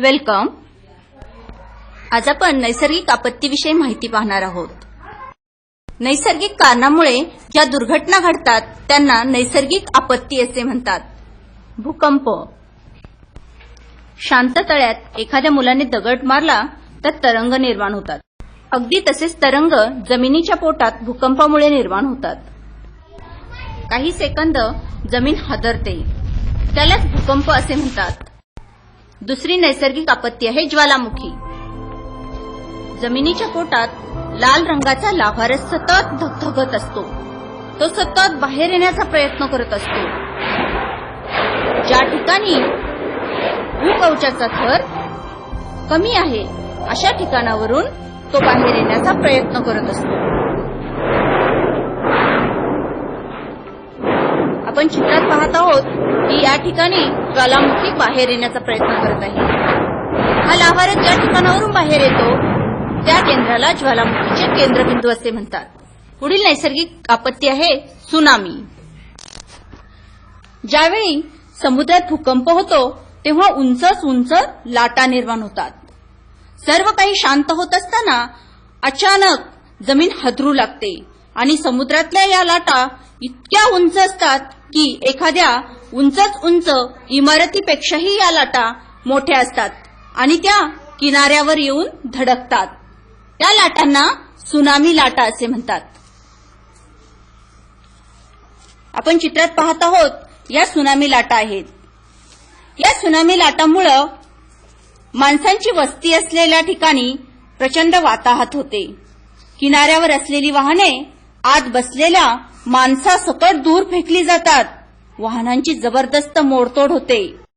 Welcome. आज आपण नैसर्गिक आपत्तीविषयी माहिती पाहणार आहोत. नैसर्गिक कारणामुळे ज्या दुर्घटना घडतात त्यांना नैसर्गिक आपत्ती असे म्हणतात. भूकंप. शांत तळ्यात एखाद्या मुलाने दगड मारला तर तरंग निर्माण होतात. अगदी तसेच तरंग जमिनीच्या पोटात भूकंपामुळे निर्माण होतात. काही सेकंद जमीन हादरते. त्यालाच भूकंप असे म्हणतात. दुसरी नैसर्गिक आपत्ती आहे ज्वालामुखी. जमिनीच्या पोटात लाल रंगाचा लाभारस सतत धगधगत असतो. तो सतत बाहेर येण्याचा प्रयत्न करत असतो. ज्या ठिकाणी भूकवचाचा थर कमी आहे अशा ठिकाणावरून तो बाहेर येण्याचा प्रयत्न करत असतो. आपण चित्रात पाहत आहोत की या ठिकाणी ज्वालामुखी बाहेर येण्याचा प्रयत्न करत आहे. हा लाव्हारस ज्या ठिकाणावरून बाहेर येतो त्या केंद्राला ज्वालामुखीचे केंद्रबिंदू असे म्हणतात. पुढील नैसर्गिक आपत्ती आहे सुनामी. ज्यावेळी समुद्रात भूकंप होतो तेव्हा उंचच उंच लाटा निर्माण होतात. सर्व काही शांत होत असताना अचानक जमीन हदरू लागते. आणि समुद्रातल्या या लाटा इतक्या उंच असतात की एखाद्या उंचच उंच इमारतीपेक्षाही या लाटा मोठ्या असतात आणि त्या किनाऱ्यावर येऊन धडकतात. त्या लाटांना सुनामी लाटा असे म्हणतात. आपण चित्रात पाहत आहोत या सुनामी लाटा आहेत. या सुनामी लाटामुळं माणसांची वस्ती असलेल्या ठिकाणी प्रचंड वाताहत होते. किनाऱ्यावर असलेली वाहने आत बसलेल्या माणसासकट दूर फेकली जातात. वाहनांची जबरदस्त मोडतोड होते.